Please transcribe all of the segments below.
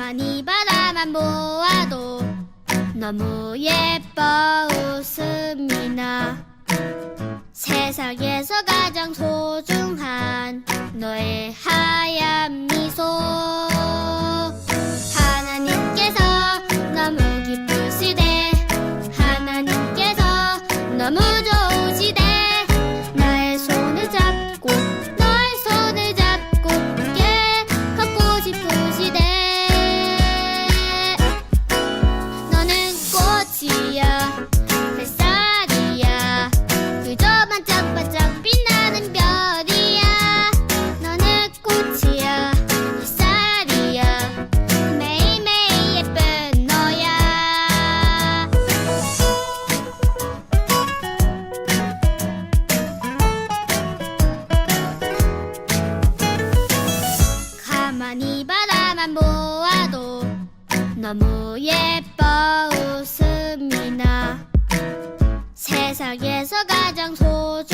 가만히 바라만 보아도 너무 예뻐 웃음이 나 세상에서 가장 소중한 너의 하얀 미소. 예뻐 웃음이 나 세상에서 가장 소중한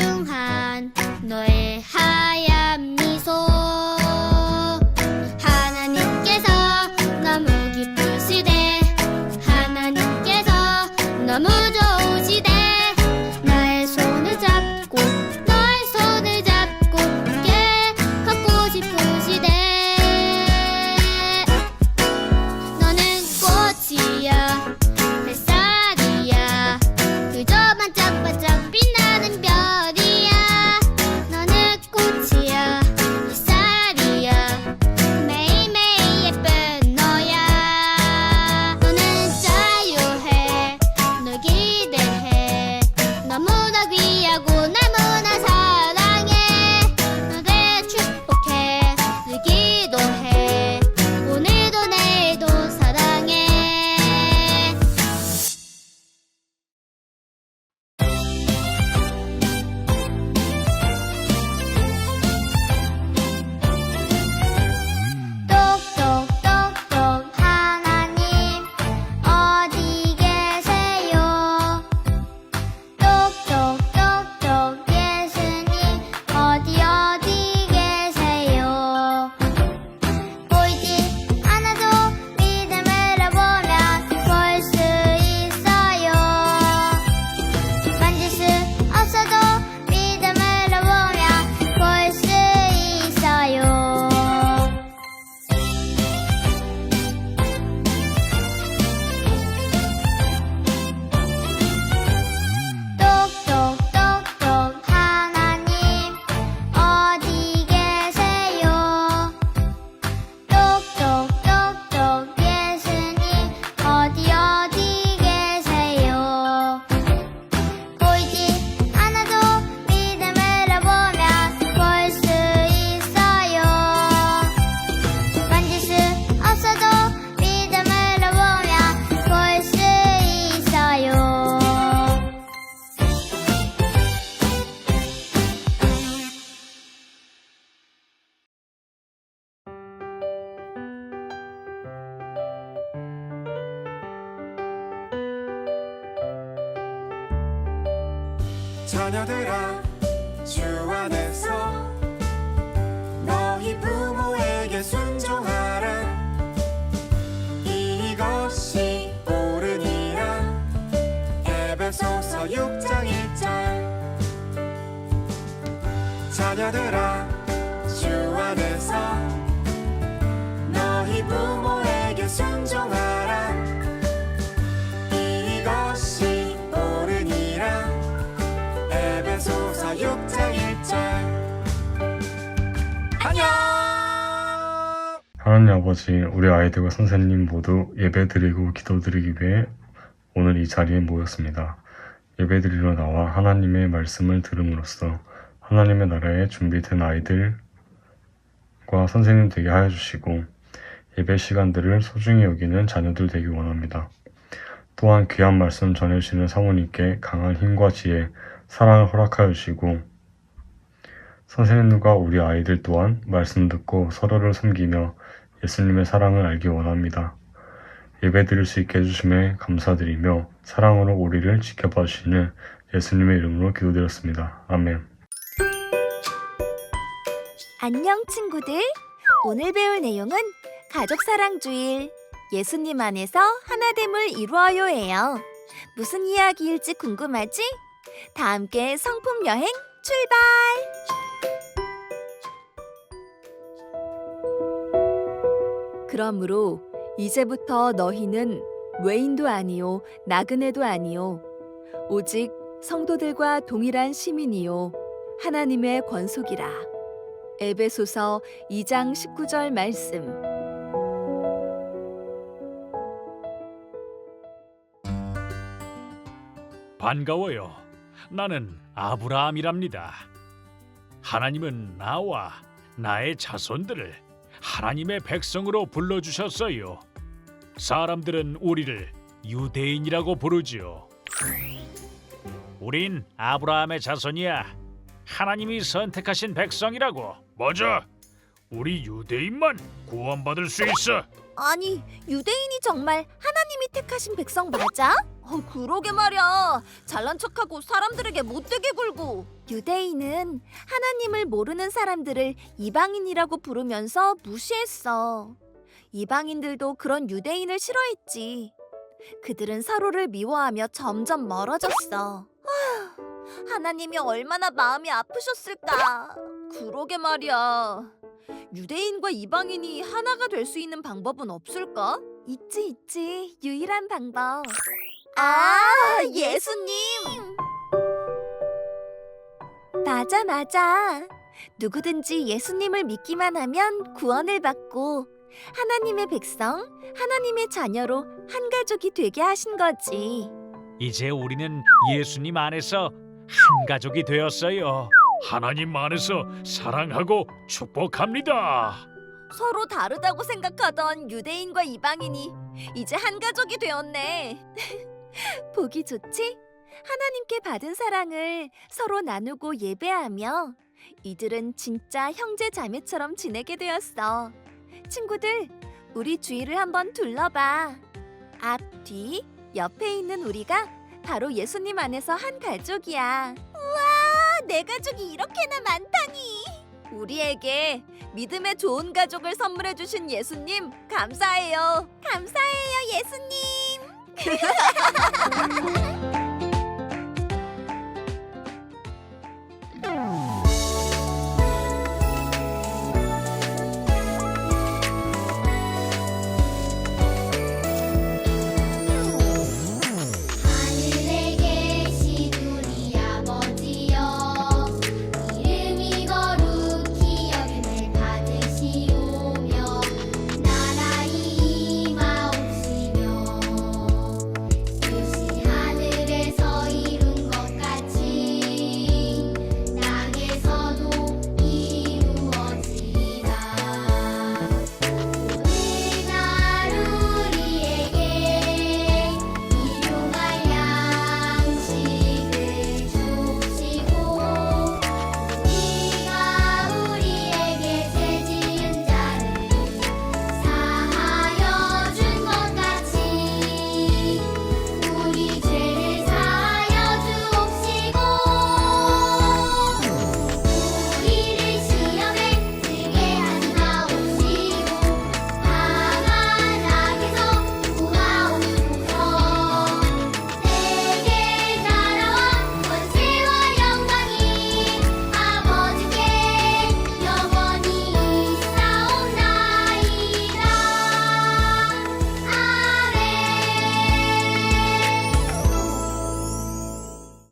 자녀들아 주 안에서 너희 부모에게 순종하라. 이것이 옳으니라. 에베소서 6장 1절. 자녀들아 주 안에서 너희 부모에게 순종하라 안녕 하나님 아버지, 우리 아이들과 선생님 모두 예배드리고 기도드리기 위해 오늘 이 자리에 모였습니다. 예배드리러 나와 하나님의 말씀을 들음으로써 하나님의 나라에 준비된 아이들과 선생님 되게 하여 주시고 예배 시간들을 소중히 여기는 자녀들 되기 원합니다. 또한 귀한 말씀 전해주시는 사모님께 강한 힘과 지혜, 사랑을 허락하여 주시고 선생님과 우리 아이들 또한 말씀 듣고 서로를 섬기며 예수님의 사랑을 알기 원합니다. 예배 드릴 수 있게 해주심에 감사드리며 사랑으로 우리를 지켜봐 주시는 예수님의 이름으로 기도드렸습니다. 아멘. 안녕 친구들. 오늘 배울 내용은 가족 사랑 주일 예수님 안에서 하나됨을 이루어요예요. 무슨 이야기일지 궁금하지? 다 함께 성품 여행 출발! 그러므로 이제부터 너희는 외인도 아니요 나그네도 아니요 오직 성도들과 동일한 시민이요 하나님의 권속이라. 에베소서 2장 19절 말씀. 반가워요. 나는 아브라함이랍니다. 하나님은 나와 나의 자손들을 하나님의 백성으로 불러주셨어요. 사람들은 우리를 유대인이라고 부르지요. 우린 아브라함의 자손이야. 하나님이 선택하신 백성이라고. 맞아. 우리 유대인만 구원받을 수 있어. 아니, 유대인이 정말 하나님이 택하신 백성 맞아? 어, 그러게 말이야. 잘난 척하고 사람들에게 못되게 굴고. 유대인은 하나님을 모르는 사람들을 이방인이라고 부르면서 무시했어. 이방인들도 그런 유대인을 싫어했지. 그들은 서로를 미워하며 점점 멀어졌어. 하나님이 얼마나 마음이 아프셨을까. 그러게 말이야. 유대인과 이방인이 하나가 될 수 있는 방법은 없을까? 있지 있지 유일한 방법 아 예수님 맞아 맞아 누구든지 예수님을 믿기만 하면 구원을 받고 하나님의 백성 하나님의 자녀로 한 가족이 되게 하신 거지 이제 우리는 예수님 안에서 한 가족이 되었어요. 하나님 안에서 사랑하고 축복합니다. 서로 다르다고 생각하던 유대인과 이방인이 이제 한 가족이 되었네. 보기 좋지? 하나님께 받은 사랑을 서로 나누고 예배하며 이들은 진짜 형제 자매처럼 지내게 되었어. 친구들, 우리 주위를 한번 둘러봐. 앞, 뒤, 옆에 있는 우리가 바로 예수님 안에서 한 가족이야. 우와, 내 가족이 이렇게나 많다니. 우리에게 믿음의 좋은 가족을 선물해 주신 예수님 감사해요. 감사해요, 예수님. Ha ha ha ha ha!